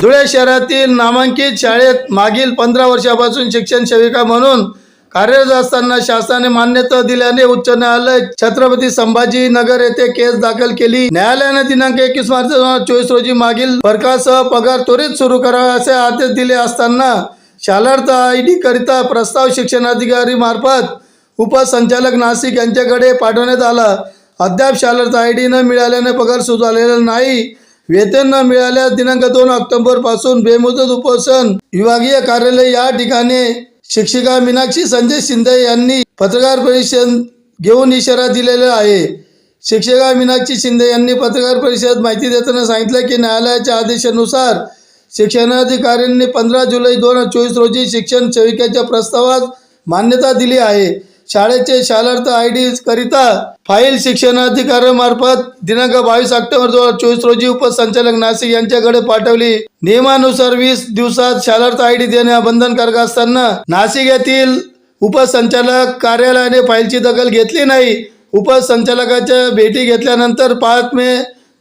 धुळे शहरातील नामांकित शाळेत मागील पंधरा वर्षापासून शिक्षण सेविका म्हणून कार्यरत असताना शासनाने मान्यता दिल्याने उच्च न्यायालय छत्रपती संभाजी नगर येथे केस दाखल केली. न्यायालयाने दिनांक एकवीस मार्च दोन हजार चोवीस रोजी मागील फरकासह पगार त्वरित सुरू करावा असे आदेश दिले असताना शालार्थ आय डी करिता प्रस्ताव शिक्षणाधिकारी मार्फत उपसंचालक नाशिक यांच्याकडे पाठवण्यात आला. अद्याप शालार्थ आय डी न मिळाल्याने पगार सुरू झालेला नाही. वेतन न मिळाल्यास दिनांक दोन ऑक्टोबरपासून बेमुदत उपोषण विभागीय कार्यालय या ठिकाणी. शिक्षिका मीनाक्षी संजय शिंदे यांनी पत्रकार परिषद घेऊन इशारा दिलेला आहे. शिक्षिका मीनाक्षी शिंदे यांनी पत्रकार परिषदेत माहिती देताना सांगितलं की न्यायालयाच्या आदेशानुसार शिक्षणाधिकाऱ्यांनी पंधरा जुलै दोन हजार चोवीस रोजी शिक्षण सेविकेच्या प्रस्तावास मान्यता दिली आहे. शाळेचे शालार्थ आय डी करिता फाईल शिक्षणाधिकाऱ्यामार्फत दिनांक बावीस ऑक्टोबर दोन हजार चोवीस रोजी उपसंचालक नाशिक यांच्याकडे पाठवली. नियमानुसार वीस दिवसात शालार्थ आय डी देणे बंधनकारक असताना नाशिक येथील उपसंचालक कार्यालयाने फाईलची दखल घेतली नाही. उपसंचालकाच्या भेटी घेतल्यानंतर पाच मे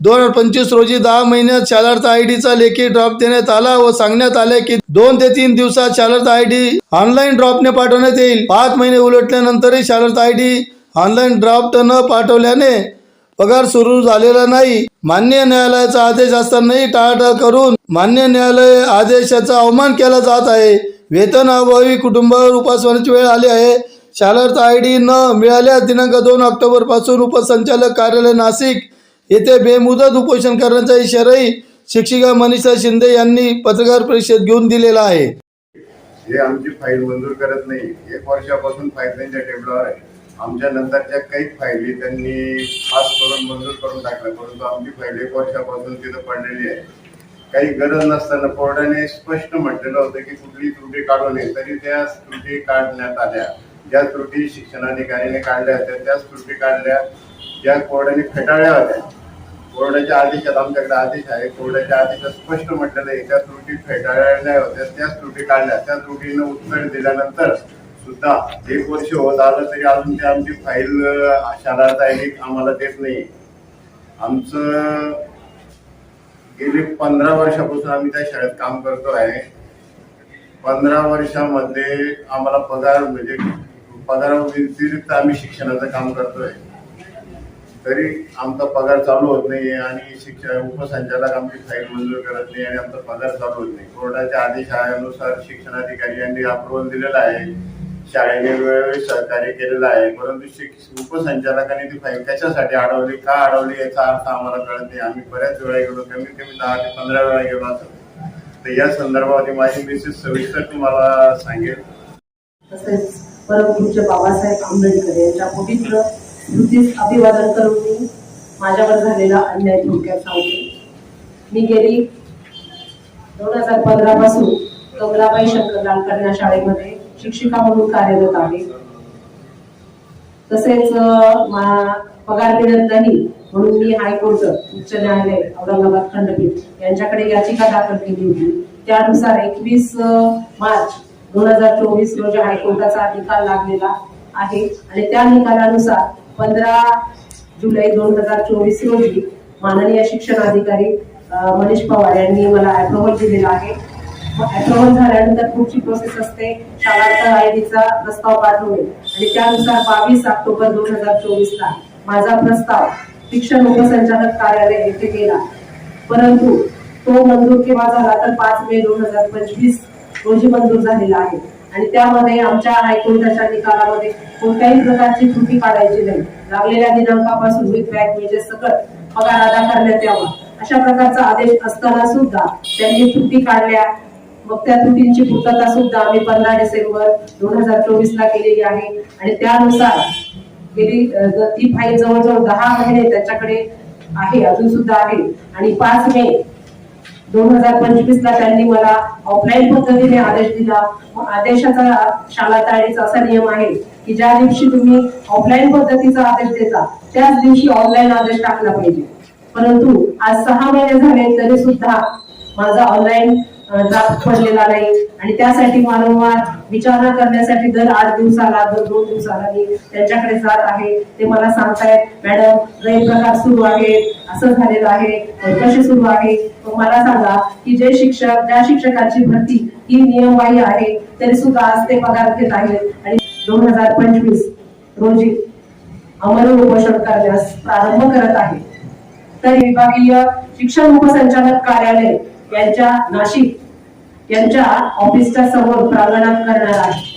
दोन हजार पंचवीस रोजी दहा महिन्यात शालार्थ आय डीचा लेखी ड्रॉप देण्यात आला व सांगण्यात आले की दोन ते तीन दिवसात शालार्थ आय डी ऑनलाईन ड्रॉपने पाठवण्यात येईल. पाच महिने उलटल्यानंतरही Shalarth I D online draft न पाठवल्याने पगार सुरू झालेला नाही. मान्य न्यायालयाचा आदेश असतानाही टाळाटाळ करून मान्य न्यायालय आदेशाचा अवमान केला जात आहे. वेतन अभावी कुटुंबावर उपासवण्याची वेळ आली आहे. शालार्थ आय डी न मिळाल्यास दिनांक दोन ऑक्टोबरपासून उपसंचालक कार्यालय नाशिक येथे बेमुदत उपोषण करण्याचा इशाराही शिक्षिका मनीषा शिंदे यांनी पत्रकार परिषद घेऊन दिलेला आहे. हे आमची फाईल मंजूर करत नाही. एक वर्षापासून फाईल त्यांच्या टेबलावर आहे. आमच्या नंतरच्या काही फाईली त्यांनी खास करून मंजूर करून टाकल्या. परंतु आमची फाईल एक वर्षापासून तिथं पडलेली आहे. काही गरज नसताना कोर्टाने स्पष्ट म्हटलेलं होतं की कुठली त्रुटी काढू नये. तरी त्या त्रुटी काढण्यात आल्या. ज्या त्रुटी शिक्षणाधिकाऱ्याने काढल्या होत्या त्याच त्रुटी काढल्या. ज्या कोर्टाने फेटाळल्या होत्या. कोर्टाच्या आदेशात आमच्याकडे आदेश आहे. कोर्टाच्या आदेशात स्पष्ट म्हटलेलं आहे त्या त्रुटी फेटाळल्या होत्या त्याच त्रुटी काढल्या. त्या त्रुटीनं उत्तर दिल्यानंतर सुद्धा एक वर्ष होत आलं तरी अजून ते आमची फाईल शाळात आहे आम्हाला देत नाही. आमचं गेली पंधरा वर्षापासून आम्ही त्या शाळेत काम करतो आहे पंधरा वर्षामध्ये आम्हाला पगार म्हणजे पगारा व्यतिरिक्त आम्ही शिक्षणाचं काम करतोय. तरी आमचा पगार चालू होत नाही आणि शिक्षण उपसंचालक आमची फाईल मंजूर करत नाही आणि आमचा पगार चालू होत नाही. कोर्टाच्या आदेशानुसार शिक्षणाधिकारी यांनी अप्रुव्हल दिलेला आहे. शाळेने वेळोवेळी सहकार्य केलेलं आहे. परंतु शिक्ष उपसंचालकांनी ती फाईल कशासाठी अडवली का अडवली याचा अर्थ आम्हाला कळत नाही. आम्ही बऱ्याच वेळा गेलो कमीत कमी दहा ते पंधरा वेळा गेलो असं. तर या संदर्भामध्ये माझी मिसेस सविस्तर तुम्हाला सांगेल. तसेच परमपूज्य बाबासाहेब आंबेडकर यांच्या पवित्र स्मृतीस अभिवादन करून मी माझ्यावर झालेला अन्याय थोडक्यात सांगते मी गेली दोन हजार पंधरा पासून कमलाबाई शंकरलाल कन्या शाळेमध्ये शिक्षिका म्हणून कार्यरत आहे. तसेच पगार मिळत नाही म्हणून मी हायकोर्ट उच्च न्यायालय औरंगाबाद खंडपीठ यांच्याकडे याचिका दाखल केली होती. त्यानुसार एकवीस मार्च दोन हजार चोवीस रोजी हायकोर्टाचा निकाल लागलेला आहे. आणि त्या निकालानुसार पंधरा जुलै दोन हजार चोवीस रोजी माननीय शिक्षण अधिकारी मनीष पवार यांनी मला अप्रुव्हल दिलेला आहे. अप्रुव्हल झाल्यानंतर पुढची प्रोसेस असते. शाळांचा आयडीचा प्रस्ताव पाठवणे आणि त्यानुसार बावीस ऑक्टोबर दोन हजार चोवीस ला माझा प्रस्ताव शिक्षण उपसंचालक कार्यालय येथे गेला. परंतु तो मंजूर केव्हा झाला? तर पाच मे दोन हजार पंचवीस रोजी मंजूर झालेला आहे. आणि त्यामध्ये आमच्या एकोणीसाच्या निकालामध्ये कोणत्याही प्रकारची त्रुटी काढायची नाही. लागलेल्या दिनांकापासून विथ बॅक म्हणजे सकट पगार अदा करण्यात यावा. अशा प्रकारचा आदेश असताना सुद्धा त्यांनी त्रुटी काढल्या. मग त्या त्रुटींची पूर्तता सुद्धा आम्ही पंधरा डिसेंबर दोन हजार चोवीस ला केलेली आहे. आणि त्यानुसार गेली ती फाईल जवळजवळ दहा महिने त्याच्याकडे आहे अजून सुद्धा आहे. आणि पाच मे दोन हजार पंचवीस ला त्यांनी मला ऑफलाईन पद्धतीने आदेश दिला. आदेशाचा शाळा ताळीचा असा नियम आहे की ज्या दिवशी तुम्ही ऑफलाईन पद्धतीचा आदेश देता त्याच दिवशी ऑनलाईन आदेश टाकला पाहिजे. परंतु आज सहा महिने झाले तरी सुद्धा माझा ऑनलाईन जात पडलेला नाही. आणि त्यासाठी वारंवार विचारणा करण्यासाठी दर आठ दिवसाला दर दोन दिवसाला मी त्यांच्याकडे जात आहे. ते मला सांगतायत मॅडम गैरप्रकार सुरू आहे असं झालेलं आहे. कसे सुरू आहे. मला सांगा की जे शिक्षक ज्या शिक्षकाची भरती ही नियमबाह्य आहे तरी सुद्धा आज ते पगार घेत आहेत. आणि दोन हजार पंचवीस रोजी अमर उपोषण करण्यास प्रारंभ करत आहे. तर विभागीय शिक्षण उपसंचालक कार्यालय यांच्या नाशिक यांच्या ऑफिसच्या समोर प्रांगणात करणार आहे.